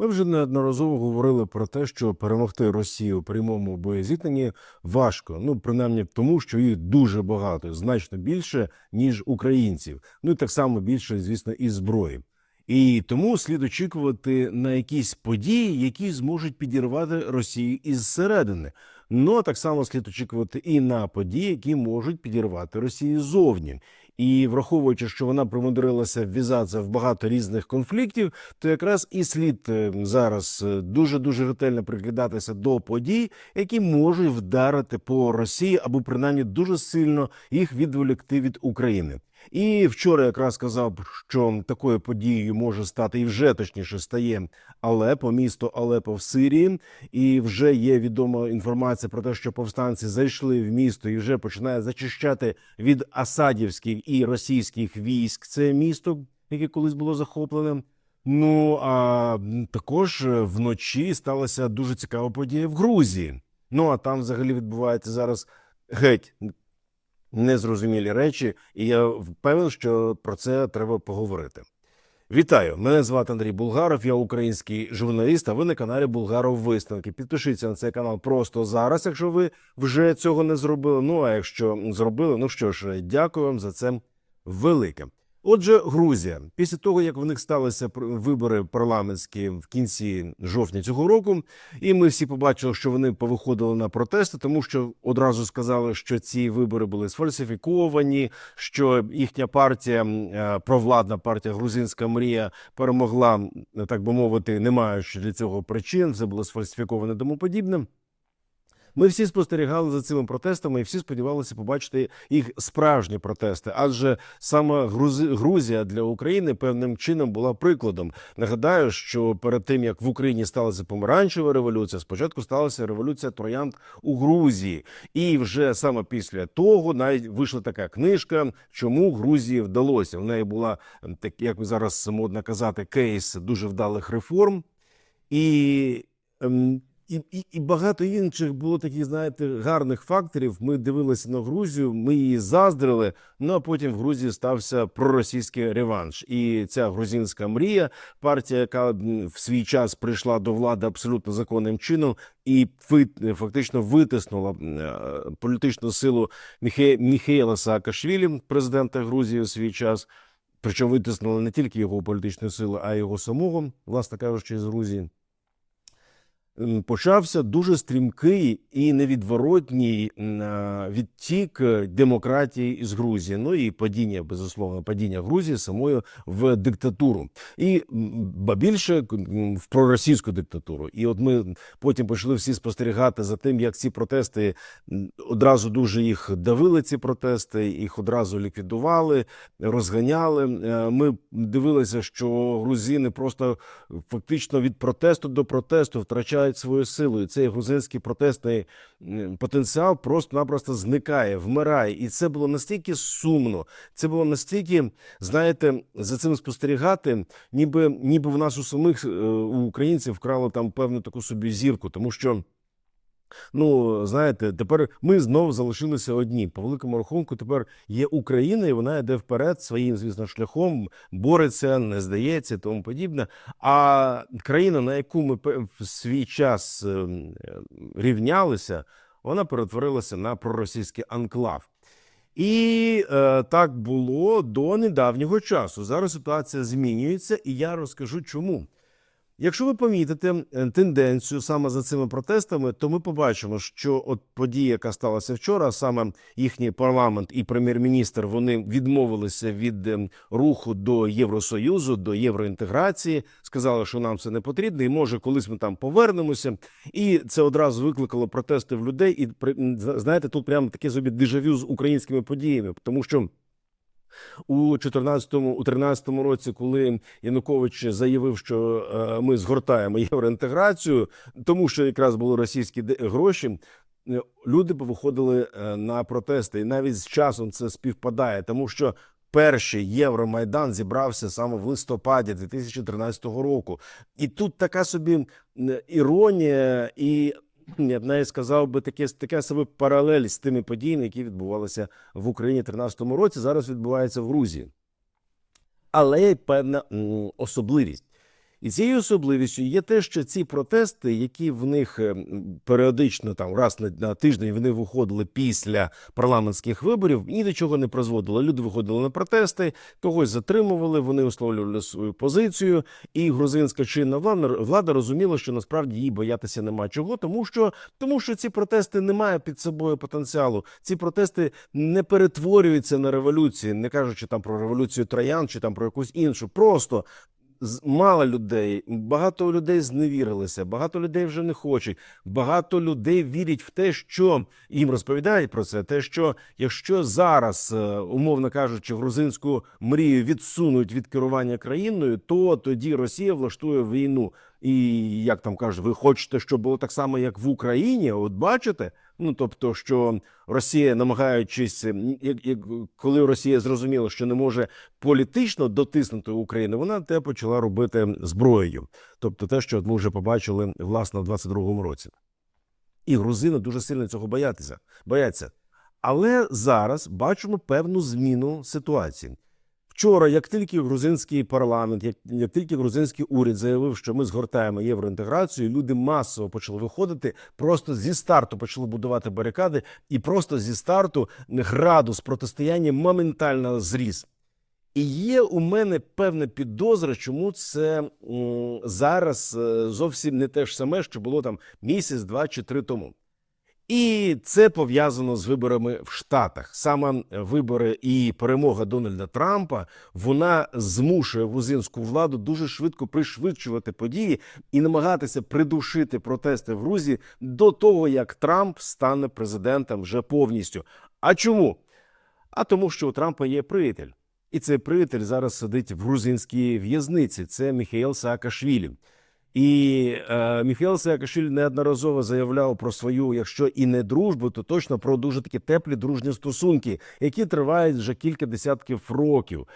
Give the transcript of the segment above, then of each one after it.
Ми вже неодноразово говорили про те, що перемогти Росію у прямому боєзіткненні важко. Ну принаймні тому, що їх дуже багато, значно більше ніж українців. Ну і так само більше, звісно, і зброї. І тому слід очікувати на якісь події, які зможуть підірвати Росію із середини. Ну так само слід очікувати і на події, які можуть підірвати Росію ззовні. І враховуючи, що вона примудрилася вв'язатися в багато різних конфліктів, то якраз і слід е, зараз дуже дуже ретельно приглядатися до подій, які можуть вдарити по Росії або принаймні дуже сильно їх відволікти від України. І вчора якраз сказав, що такою подією може стати і вже точніше стає Алепо, місто Алепо в Сирії. І вже є відома інформація про те, що повстанці зайшли в місто і вже починає зачищати від асадівських і російських військ це місто, яке колись було захоплене. Ну а також вночі сталася дуже цікава подія в Грузії. Ну а там взагалі відбувається зараз геть незрозумілі речі, і я впевнений, що про це треба поговорити. Вітаю! Мене звати Андрій Булгаров, я український журналіст. А ви на каналі Булгаров Висновки. Підпишіться на цей канал просто зараз, якщо ви вже цього не зробили. Ну а якщо зробили, ну що ж, дякую вам за це велике. Отже, Грузія, після того як в них сталися вибори парламентські в кінці жовтня цього року, і ми всі побачили, що вони повиходили на протести, тому що одразу сказали, що ці вибори були сфальсифіковані, що їхня партія, е, провладна партія Грузинська мрія, перемогла, так би мовити, не маючи для цього причин, все було сфальсифіковане тому подібне. Ми всі спостерігали за цими протестами і всі сподівалися побачити їх справжні протести, адже саме Грузія для України певним чином була прикладом. Нагадаю, що перед тим як в Україні сталася помаранчева революція, спочатку сталася революція троянд у Грузії, і вже саме після того навіть вийшла така книжка, чому Грузії вдалося. В неї була так, як зараз модно казати, кейс дуже вдалих реформ. І ем, і, і, і багато інших було таких, знаєте, гарних факторів. Ми дивилися на Грузію, ми її заздрили. Ну а потім в Грузії стався проросійський реванш. І ця грузинська мрія, партія, яка в свій час прийшла до влади абсолютно законним чином, і фактично витиснула е, політичну силу Міхе, Міхеїла Саакашвілі, президента Грузії у свій час. Причому витиснули не тільки його політичну силу, а й його самого, власне кажучи, з Грузії почався дуже стрімкий і невідворотній відтік е, демократії із Грузії. Ну і падіння, безусловно, падіння Грузії самою в диктатуру, і ба більше в проросійську диктатуру. І от ми потім почали всі спостерігати за тим, як ці протести одразу дуже їх давили. Ці протести, їх одразу ліквідували, розганяли. Е, Ми дивилися, що грузини просто фактично від протесту до протесту втрачають свою силу. І цей грузинський протестний потенціал просто-напросто зникає, вмирає. І це було настільки сумно. Це було настільки, знаєте, за цим спостерігати, ніби ніби в нас у самих е, у українців вкрали там певну таку собі зірку, тому що. Ну, знаєте, тепер ми знову залишилися одні. По великому рахунку, тепер є Україна, і вона йде вперед своїм, звісно, шляхом, бореться, не здається, тому подібне. А країна, на яку ми в свій час ем, рівнялися, вона перетворилася на проросійський анклав. І е, так було до недавнього часу. Зараз ситуація змінюється, і я розкажу чому. Якщо ви помітите е, тенденцію саме за цими протестами, то ми побачимо, що от подія, яка сталася вчора, саме їхній парламент і прем'єр-міністр, вони відмовилися від ем, руху до Євросоюзу, до євроінтеграції, сказали, що нам це не потрібно, і може колись ми там повернемося. І це одразу викликало протести в людей. І знаєте, тут прямо таке собі дежавю з українськими подіями, тому що. У 14-му, у 13-му році, коли Янукович заявив, що е, ми згортаємо євроінтеграцію, тому що якраз були російські гроші, е, люди повиходили е, на протести, і навіть з часом це співпадає, тому що. Перший Євромайдан зібрався саме в листопаді 2013 року, і тут така собі іронія, і я б навіть сказав би таке таке себе паралель з тими подіями, які відбувалися в Україні в 2013 році. Зараз відбуваються в Грузії. Але є певна особливість. І цією особливістю є те, що ці протести, які в них е, періодично там раз на, на тиждень вони виходили після парламентських виборів, ні до чого не призводило. Люди виходили на протести, когось затримували, вони висловлювали свою позицію. І грузинська чинна влада, влада розуміла, що насправді їй боятися нема чого, тому що тому що ці протести не мають під собою потенціалу. Ці протести не перетворюються на революції, не кажучи там про революцію троян чи там про якусь іншу. Просто мало людей, багато людей зневірилися, багато людей вже не хочуть. Багато людей вірять в те, що їм розповідають про це. Те, що якщо зараз, е, умовно кажучи, грузинську мрію відсунуть від керування країною, то тоді Росія влаштує війну. І як там кажуть, ви хочете, щоб було так само, як в Україні? От бачите? Ну тобто, що Росія, намагаючись, як коли Росія зрозуміла, що не може політично дотиснути Україну, вона те почала робити зброєю. Тобто, те, що ми вже побачили власне в 22-му році. І грузини дуже сильно цього боятися, бояться. Але зараз бачимо певну зміну ситуації. Вчора, як тільки грузинський парламент, як, як тільки грузинський уряд заявив, що ми згортаємо євроінтеграцію, люди масово почали виходити, просто зі старту почали будувати барикади, і просто зі старту градус протистояння моментально зріс. І є у мене певна підозра, чому це зараз е, зовсім не те ж саме, що було там місяць, два чи три тому. І це пов'язано з виборами в Штатах. Саме вибори і перемога Дональда Трампа вона змушує грузинську владу дуже швидко пришвидшувати події і намагатися придушити протести в Грузії до того, як Трамп стане президентом вже повністю. А чому? А тому, що у Трампа є приятель. І цей приятель зараз сидить в грузинській в'язниці. Це Міхаїл Саакашвілі. І е, Міхаїл Саакашвілі неодноразово заявляв про свою, якщо і не дружбу, то точно про дуже такі теплі дружні стосунки, які тривають вже кілька десятків років.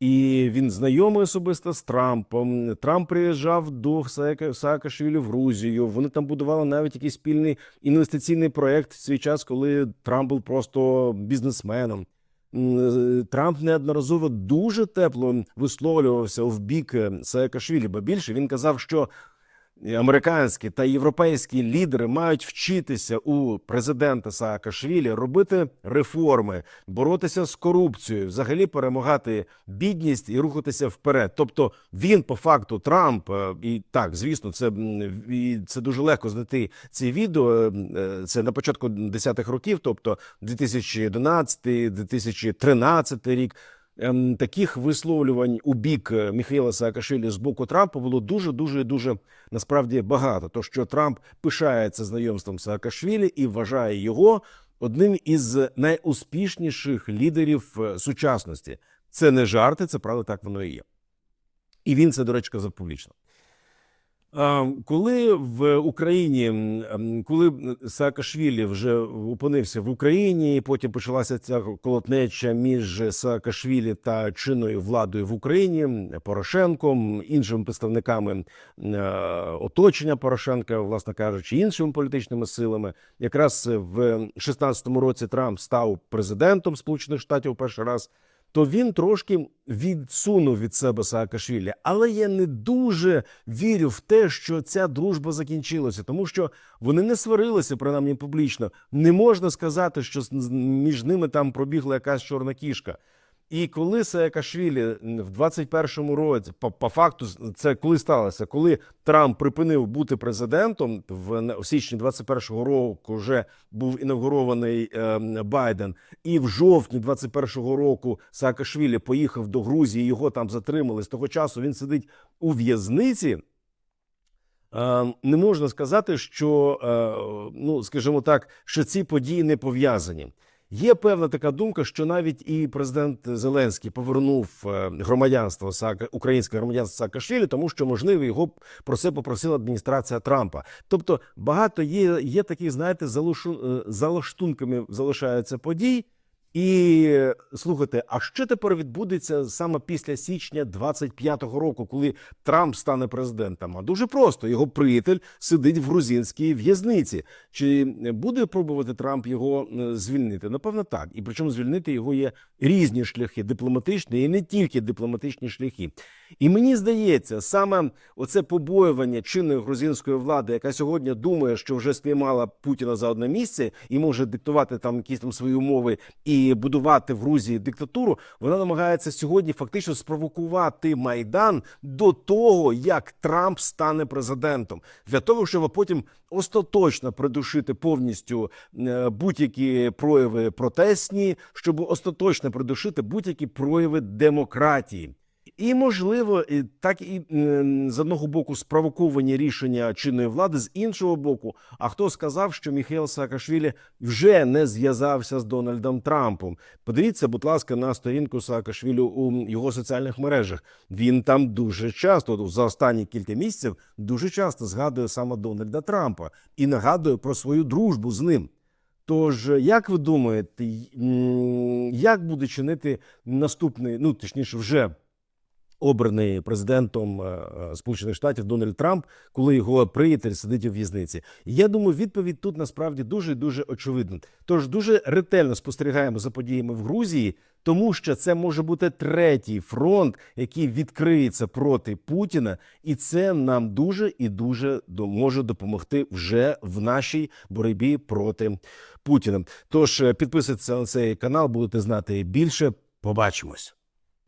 І він знайомий особисто з Трампом. Трамп приїжджав до Саака- Саакашвілі в Грузію. Вони там будували навіть якийсь спільний інвестиційний проект в свій час, коли Трамп був просто бізнесменом. М, Трамп неодноразово дуже тепло висловлювався в бік е, Саакашвілі, бо більше він казав, що американські та європейські лідери мають вчитися у президента Саакашвілі робити реформи, боротися з корупцією, взагалі перемагати бідність і рухатися вперед. Тобто він по факту Трамп, е, і так звісно, це і це дуже легко знайти ці відео. е, Це на початку 10-х років, тобто 2011-2013 рік. Ем, Таких висловлювань у бік е, Міхаїла Саакашвілі з боку Трампа було дуже дуже дуже насправді багато. То що Трамп пишається знайомством Саакашвілі і вважає його одним із найуспішніших лідерів е, сучасності. Це не жарти, це правда, так воно і є. І він це, до речі, казав публічно. Коли в Україні, коли Саакашвілі вже опинився в Україні, і потім почалася ця колотнеча між Саакашвілі та чинною владою в Україні, Порошенком, іншими представниками е, оточення Порошенка, власне кажучи, іншими політичними силами, якраз в 16-му році Трамп став президентом Сполучених Штатів перший раз то він трошки відсунув від себе Саакашвілі. Але я не дуже вірю в те, що ця дружба закінчилася, тому що вони не сварилися, принаймні публічно. Не можна сказати, що між ними там пробігла якась чорна кішка. І коли Саакашвілі в 21-му році, по, по факту, це коли сталося, коли Трамп припинив бути президентом в в січні 21-го року, вже був інавгурований е, Байден, і в жовтні 21-го року Саакашвілі поїхав до Грузії, його там затримали. З того часу він сидить у в'язниці. Е, Не можна сказати, що е, ну скажімо так, що ці події не пов'язані. Є певна така думка, що навіть і президент Зеленський повернув е, громадянство Саака- українське громадянство Саакашвілі, тому що можливо його про це попросила адміністрація Трампа. Тобто багато є, є таких, знаєте, е, залаштунками залишаються подій. І слухайте, а що тепер відбудеться саме після січня 25-го року, коли Трамп стане президентом? А дуже просто його приятель сидить в грузинській в'язниці. Чи буде пробувати Трамп його е, звільнити? Напевно, так. І причому звільнити його є різні шляхи, дипломатичні і не тільки дипломатичні шляхи. І мені здається, саме оце побоювання чинної грузинської влади, яка сьогодні думає, що вже спіймала Путіна за одне місце і може диктувати там якісь там свої умови і будувати в Грузії диктатуру. Вона намагається сьогодні фактично спровокувати майдан до того, як Трамп стане президентом, для того, щоб потім остаточно придушити повністю е, будь-які прояви протестні, щоб остаточно придушити будь-які прояви демократії. І можливо, так і з одного боку спровоковані рішення чинної влади, з іншого боку. А хто сказав, що Міхайл Саакашвілі вже не зв'язався з Дональдом Трампом? Подивіться, будь ласка, на сторінку Саакашвілі у його соціальних мережах. Він там дуже часто за останні кілька місяців дуже часто згадує саме Дональда Трампа і нагадує про свою дружбу з ним. Тож, як ви думаєте, як буде чинити наступний, ну точніше, вже обраний президентом е, е, Сполучених Штатів Дональд Трамп, коли його приятель сидить у в'язниці? Я думаю, відповідь тут насправді дуже дуже очевидна. Тож дуже ретельно спостерігаємо за подіями в Грузії, тому що це може бути третій фронт, який відкриється проти Путіна, і це нам дуже і дуже може допомогти вже в нашій боротьбі проти Путіна. Тож е, підписуйтесь на цей канал, будете знати більше. Побачимось.